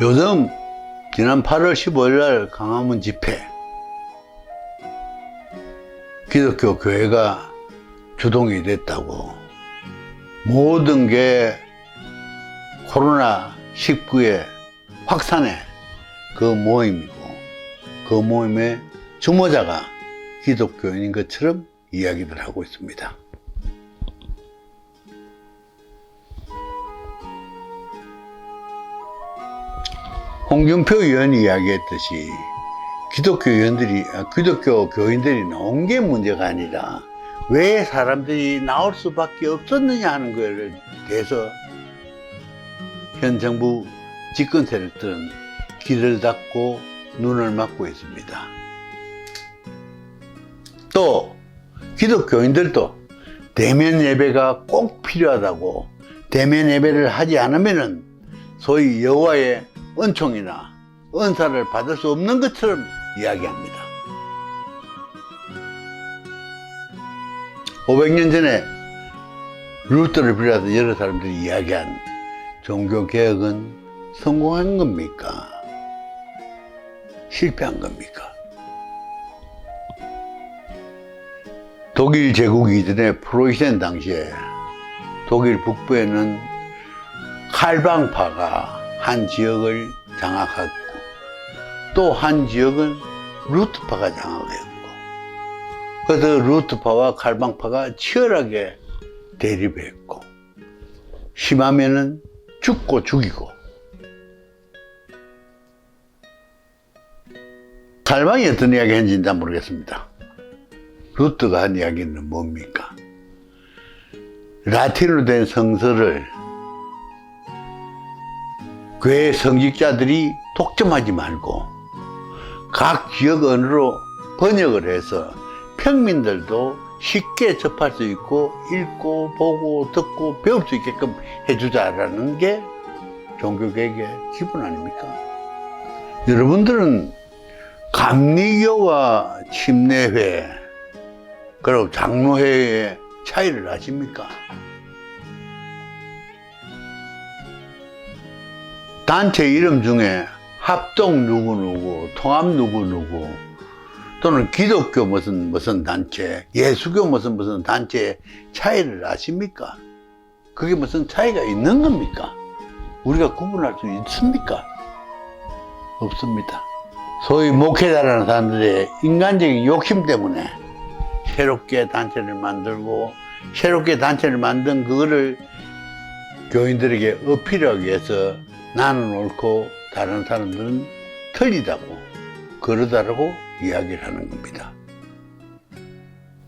요즘 지난 8월 15일 날 강화문 집회. 기독교 교회가 주동이 됐다고 모든 게 코로나 19의 확산의 그 모임이고 그 모임의 주모자가 기독교인인 것처럼 이야기들 하고 있습니다. 홍준표 의원이 이야기했듯이 기독교 의원들이, 아, 기독교 교인들이 나온 게 문제가 아니라 왜 사람들이 나올 수밖에 없었느냐 하는 거에 대해서 현 정부 집권 세력들은 귀를 닫고 눈을 막고 있습니다. 또 기독교인들도 대면 예배가 꼭 필요하다고 대면 예배를 하지 않으면은 소위 여호와의 은총이나 은사를 받을 수 없는 것처럼 이야기합니다. 500년 전에 루터를 비롯해서 여러 사람들이 이야기한 종교 개혁은 성공한 겁니까? 실패한 겁니까? 독일 제국 이전에 프로이센 당시에 독일 북부에는 칼방파가 한 지역을 장악하고 또 한 지역은 루트파가 장악했고 그래서 루트파와 칼방파가 치열하게 대립했고 심하면은 죽고 죽이고 칼방이 어떤 이야기 했는지 는 모르겠습니다. 루트가 한 이야기는 뭡니까? 라틴으로 된 성서를 교회 성직자들이 독점하지 말고 각 지역 언어로 번역을 해서 평민들도 쉽게 접할 수 있고 읽고 보고 듣고 배울 수 있게끔 해주자라는 게 종교개혁의 기본 아닙니까? 여러분들은 감리교와 침례회 그리고 장로회의 차이를 아십니까? 단체 이름 중에 합동 누구누구, 통합 누구누구, 또는 기독교 무슨 무슨 단체, 예수교 무슨 무슨 단체 차이를 아십니까? 그게 무슨 차이가 있는 겁니까? 우리가 구분할 수 있습니까? 없습니다. 소위 목회자라는 사람들의 인간적인 욕심 때문에 새롭게 단체를 만들고 새롭게 단체를 만든 그거를 교인들에게 어필하기 위해서 나는 옳고 다른 사람들은 틀리다고 그러다라고 이야기를 하는 겁니다.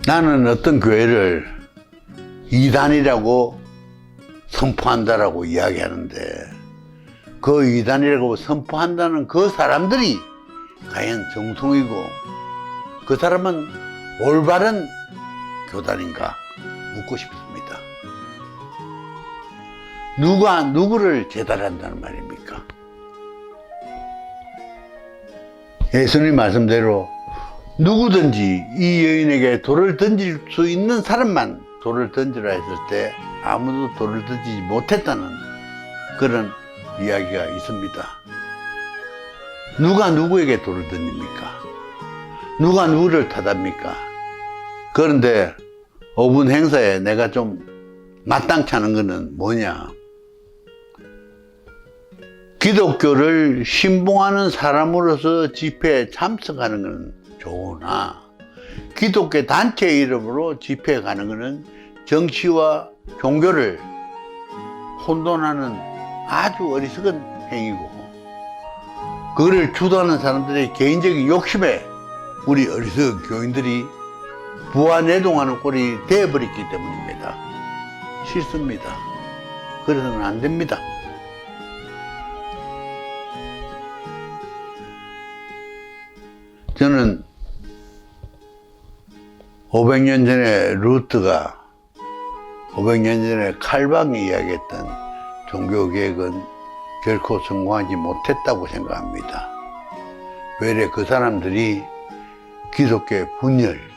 나는 어떤 교회를 이단이라고 선포한다라고 이야기하는데 그 이단이라고 선포한다는 그 사람들이 과연 정통이고 그 사람은 올바른 교단인가 묻고 싶습니다. 누가 누구를 재단한다는 말입니까? 예수님 말씀대로 누구든지 이 여인에게 돌을 던질 수 있는 사람만 돌을 던지라 했을 때 아무도 돌을 던지지 못했다는 그런 이야기가 있습니다. 누가 누구에게 돌을 던집니까? 누가 누구를 타답니까? 그런데 5분 행사에 내가 좀 않은 거는 뭐냐? 기독교를 신봉하는 사람으로서 집회에 참석하는 것은 좋으나 기독교 단체 이름으로 집회에 가는 것은 정치와 종교를 혼돈하는 아주 어리석은 행위고 그를 주도하는 사람들의 개인적인 욕심에 우리 어리석은 교인들이 부안해동하는 꼴이 되어버렸기 때문입니다. 싫습니다. 그래서는 안 됩니다. 저는 500년 전에 루트가 500년 전에 칼방이 이야기했던 종교개혁은 결코 성공하지 못했다고 생각합니다. 왜래 그 사람들이 기독교의 분열,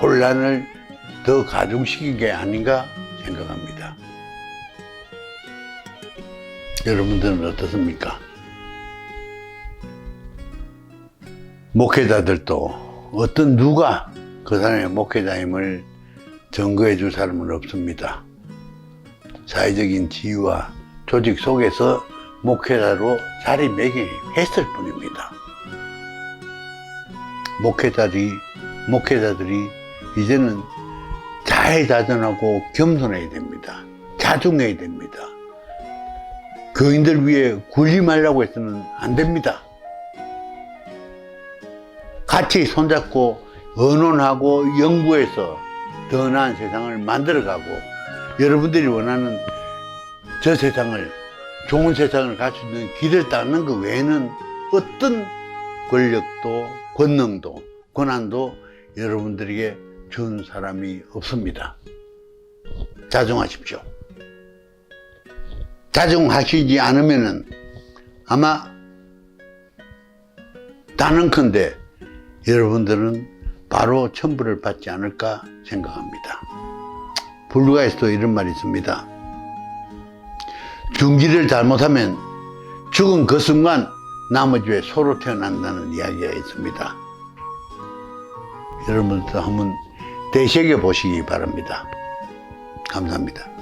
혼란을 더 가중시킨 게 아닌가 생각합니다. 여러분들은 어떻습니까? 목회자들도 어떤 누가 그 사람의 목회자임을 증거해 줄 사람은 없습니다. 사회적인 지위와 조직 속에서 목회자로 자리매김했을 뿐입니다. 목회자들이, 목회자들이 이제는 자해자전하고 겸손해야 됩니다. 자중해야 됩니다. 교인들 위해 군림하려고 해서는 안 됩니다. 같이 손잡고 언론하고 연구해서 더 나은 세상을 만들어가고 여러분들이 원하는 저 세상을 좋은 세상을 갈 수 있는 길을 닦는 것 외에는 어떤 권력도 권능도 권한도 여러분들에게 준 사람이 없습니다. 자중하십시오. 자중하시지 않으면은 아마 단언컨대 여러분들은 바로 천부를 받지 않을까 생각합니다. 불가에서도 이런 말이 있습니다. 중기를 잘못하면 죽은 그 순간 나머지 에 소로 태어난다는 이야기가 있습니다. 여러분도 한번 되새겨 보시기 바랍니다. 감사합니다.